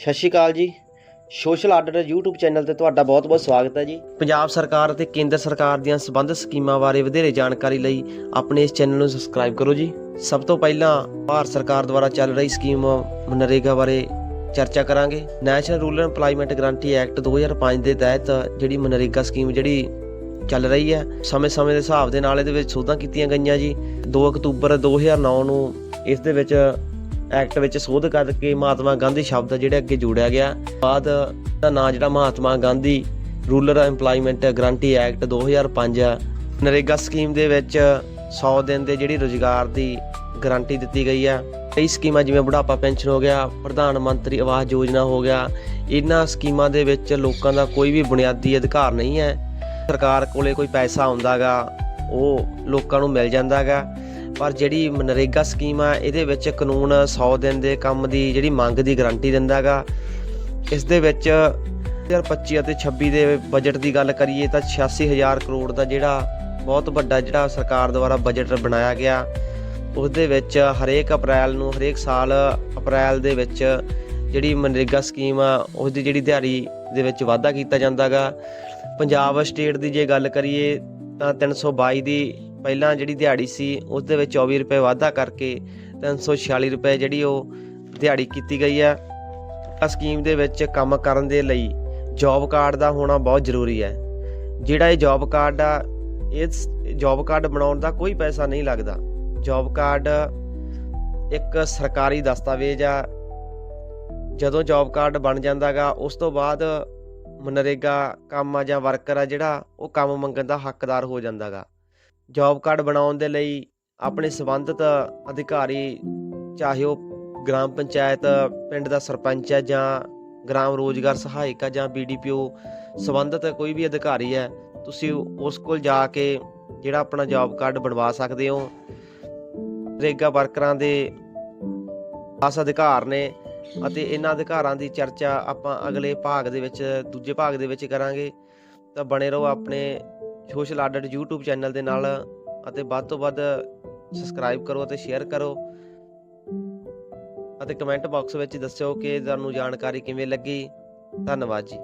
ਸਤਿ ਸ਼੍ਰੀ ਅਕਾਲ ਜੀ। Social order YouTube channel ਤੇ ਤੁਹਾਡਾ ਬਹੁਤ-ਬਹੁਤ ਸਵਾਗਤ ਹੈ ਜੀ। ਪੰਜਾਬ ਸਰਕਾਰ ਅਤੇ ਕੇਂਦਰ ਸਰਕਾਰ ਦੀਆਂ ਸੰਬੰਧ ਸਕੀਮਾਂ ਬਾਰੇ ਵਧੇਰੇ ਜਾਣਕਾਰੀ ਲਈ ਆਪਣੇ ਇਸ ਚੈਨਲ ਨੂੰ ਸਬਸਕ੍ਰਾਈਬ ਕਰੋ ਜੀ। ਸਭ ਤੋਂ ਪਹਿਲਾਂ ਭਾਰਤ ਸਰਕਾਰ ਦੁਆਰਾ ਚੱਲ ਰਹੀ ਸਕੀਮ ਮਨਰੇਗਾ ਬਾਰੇ ਚਰਚਾ ਕਰਾਂਗੇ। National rural EMPLOYMENT guarantee act 2005 ਦੇ ਤਹਿਤ ਜਿਹੜੀ ਮਨਰੇਗਾ ਸਕੀਮ ਜਿਹੜੀ ਚੱਲ ਰਹੀ ਹੈ, ਸਮੇਂ-ਸਮੇਂ ਦੇ ਹਿਸਾਬ ਦੇ ਨਾਲ ਇਹਦੇ ਵਿੱਚ ਸੋਧਾਂ ਕੀਤੀਆਂ ਗਈਆਂ ਜੀ। 2 ਅਕਤੂਬਰ 2009 ਨੂੰ ਇਸ ਦੇ ਵਿੱਚ ਐਕਟ ਵਿੱਚ ਸੋਧ ਕਰਕੇ ਮਹਾਤਮਾ ਗਾਂਧੀ ਸ਼ਬਦ ਜਿਹੜੇ ਅੱਗੇ ਜੋੜਿਆ ਗਿਆ। ਬਾਅਦ ਦਾ ਨਾਂ ਜਿਹੜਾ Mahatma Gandhi rural EMPLOYMENT guarantee act 2005 ਆ ਨਰੇਗਾ ਸਕੀਮ ਦੇ ਵਿੱਚ 100 ਦਿਨ ਦੇ ਜਿਹੜੀ ਰੋਜ਼ਗਾਰ ਦੀ ਗਰੰਟੀ ਦਿੱਤੀ ਗਈ ਆ। ਕਈ ਸਕੀਮਾਂ ਜਿਵੇਂ ਬੁਢਾਪਾ ਪੈਨਸ਼ਨ ਹੋ ਗਿਆ, ਪ੍ਰਧਾਨ ਮੰਤਰੀ ਆਵਾਸ ਯੋਜਨਾ ਹੋ ਗਿਆ। ਇਹਨਾਂ ਸਕੀਮਾਂ ਦੇ ਵਿੱਚ ਲੋਕਾਂ ਦਾ ਕੋਈ ਵੀ ਬੁਨਿਆਦੀ ਅਧਿਕਾਰ ਨਹੀਂ ਹੈ। ਸਰਕਾਰ ਕੋਲੇ ਕੋਈ ਪੈਸਾ ਆਉਂਦਾਗਾ ਉਹ ਲੋਕਾਂ ਨੂੰ ਮਿਲ ਜਾਂਦਾਗਾ ਪਰ ਜਿਹੜੀ ਮਨਰੇਗਾ ਸਕੀਮ ਆ, ਇਹਦੇ ਵਿੱਚ ਕਾਨੂੰਨ 100 ਦਿਨ ਦੇ ਕੰਮ ਦੀ ਜਿਹੜੀ ਮੰਗ ਦੀ ਗਾਰੰਟੀ ਦਿੰਦਾਗਾ ਇਸ ਦੇ ਵਿੱਚ 2025 ਅਤੇ 26 ਦੇ ਬਜਟ ਦੀ ਗੱਲ ਕਰੀਏ ਤਾਂ 86000 ਕਰੋੜ ਦਾ ਜਿਹੜਾ ਬਹੁਤ ਵੱਡਾ ਜਿਹੜਾ ਸਰਕਾਰ ਦੁਆਰਾ ਬਜਟ ਬਣਾਇਆ ਗਿਆ। ਉਸ ਦੇ ਵਿੱਚ ਹਰੇਕ ਅਪ੍ਰੈਲ ਨੂੰ, ਹਰੇਕ ਸਾਲ ਅਪ੍ਰੈਲ ਦੇ ਵਿੱਚ ਜਿਹੜੀ ਮਨਰੇਗਾ ਸਕੀਮ ਆ, ਉਸ ਦੀ ਜਿਹੜੀ ਦਿਹਾੜੀ ਦੇ ਵਿੱਚ ਵਾਧਾ ਕੀਤਾ ਜਾਂਦਾਗਾ ਪੰਜਾਬ ਸਟੇਟ ਦੀ ਜੇ ਗੱਲ ਕਰੀਏ ਤਾਂ 322 ਦੀ ਪਹਿਲਾਂ ਜਿਹੜੀ ਦਿਹਾੜੀ ਸੀ ਉਸ ਦੇ ਵਿੱਚ 24 ਰੁਪਏ ਵਾਧਾ ਕਰਕੇ 346 ਰੁਪਏ ਜਿਹੜੀ ਉਹ ਦਿਹਾੜੀ ਕੀਤੀ ਗਈ ਹੈ। ਆ ਸਕੀਮ ਦੇ ਵਿੱਚ ਕੰਮ ਕਰਨ ਦੇ ਲਈ ਜੌਬ ਕਾਰਡ ਦਾ ਹੋਣਾ ਬਹੁਤ ਜ਼ਰੂਰੀ ਹੈ। ਜਿਹੜਾ ਇਹ ਜੌਬ ਕਾਰਡ ਆ, ਇਸ ਜੌਬ ਕਾਰਡ ਬਣਾਉਣ ਦਾ ਕੋਈ ਪੈਸਾ ਨਹੀਂ ਲੱਗਦਾ। ਜੌਬ ਕਾਰਡ ਇੱਕ ਸਰਕਾਰੀ ਦਸਤਾਵੇਜ਼ ਆ। ਜਦੋਂ ਜੌਬ ਕਾਰਡ ਬਣ ਜਾਂਦਾਗਾ ਉਸ ਤੋਂ ਬਾਅਦ ਮਨਰੇਗਾ ਕੰਮ ਆ ਜਾਂ ਵਰਕਰ ਆ ਜਿਹੜਾ, ਉਹ ਕੰਮ ਮੰਗਣ ਦਾ ਹੱਕਦਾਰ ਹੋ ਜਾਂਦਾਗਾ ਜੌਬ ਕਾਰਡ ਬਣਾਉਣ ਦੇ ਲਈ ਆਪਣੇ ਸੰਬੰਧਿਤ ਅਧਿਕਾਰੀ, ਚਾਹੇ ਉਹ ਗ੍ਰਾਮ ਪੰਚਾਇਤ, ਪਿੰਡ ਦਾ ਸਰਪੰਚ ਹੈ ਜਾਂ ਗ੍ਰਾਮ ਰੋਜ਼ਗਾਰ ਸਹਾਇਕ ਹੈ ਜਾਂ ਬੀਡੀਪੀਓ ਸੰਬੰਧਿਤ ਕੋਈ ਵੀ ਅਧਿਕਾਰੀ ਹੈ, ਤੁਸੀਂ ਉਸ ਕੋਲ ਜਾ ਕੇ ਜਿਹੜਾ ਆਪਣਾ ਜੌਬ ਕਾਰਡ ਬਣਵਾ ਸਕਦੇ ਹੋ। ਰੇਗਾ ਵਰਕਰਾਂ ਦੇ ਖਾਸ ਅਧਿਕਾਰ ਨੇ ਅਤੇ ਇਹਨਾਂ ਅਧਿਕਾਰਾਂ ਦੀ ਚਰਚਾ ਆਪਾਂ ਅਗਲੇ ਭਾਗ ਦੇ ਵਿੱਚ, ਦੂਜੇ ਭਾਗ ਦੇ ਵਿੱਚ ਕਰਾਂਗੇ। ਤਾਂ ਬਣੇ ਰਹੋ ਆਪਣੇ ਸੋਸ਼ਲ ਆਡਟ YouTube ਚੈਨਲ ਦੇ ਨਾਲ ਅਤੇ ਵੱਧ ਤੋਂ ਵੱਧ ਸਬਸਕ੍ਰਾਈਬ ਕਰੋ ਅਤੇ ਸ਼ੇਅਰ ਕਰੋ ਅਤੇ ਕਮੈਂਟ ਬਾਕਸ ਵਿੱਚ ਦੱਸਿਓ ਕਿ ਤੁਹਾਨੂੰ ਜਾਣਕਾਰੀ ਕਿਵੇਂ ਲੱਗੀ। ਧੰਨਵਾਦ ਜੀ।